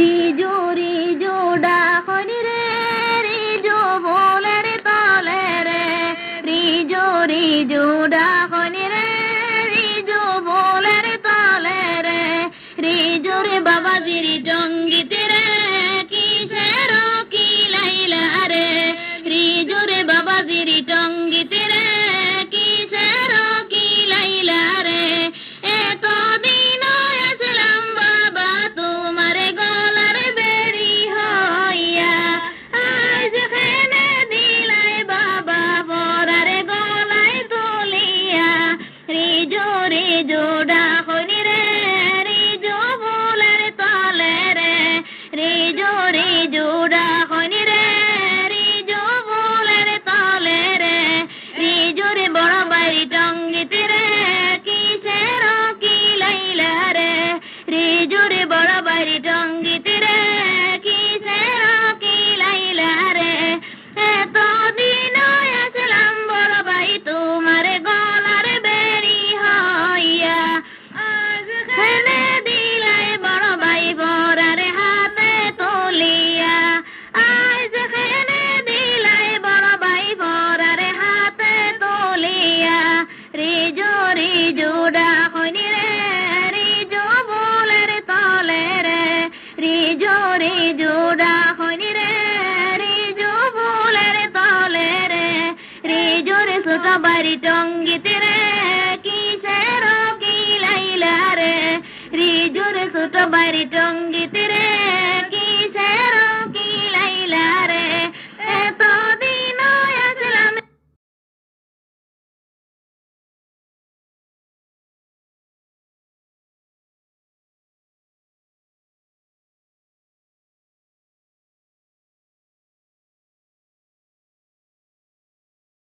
রিজু রিজু ডাকনি রে, রিজু বলের তলে রে। রিজু রিজু ডাকনি রে, রিজু বলের তলে রে। রিজু রে জঙ্গিতে রে, কিসের কি লাইলা রে? রিজু রে জঙ্গিতে রিজো জোড়া হরি রে, রিজো ফুলের তলে রে। রে জোরে জোড়া হরি রে, রিজো ফুলের তলে রে। রে জোরে বড় বাড়ি টঙ্গিতে রে, কিসের কি লাইলা রে? রে জোরে বড় বাড়ি রিজু হইনি রে রিজু বলের তলে রে। রিজু রিজু হইনি রে রিজু ফুলের তলে রে। ছোট বাড়ি টঙ্গিতে রে, কিসের কি লাইলা রে? রিজুর ছোট বাড়ি টঙ্গিতে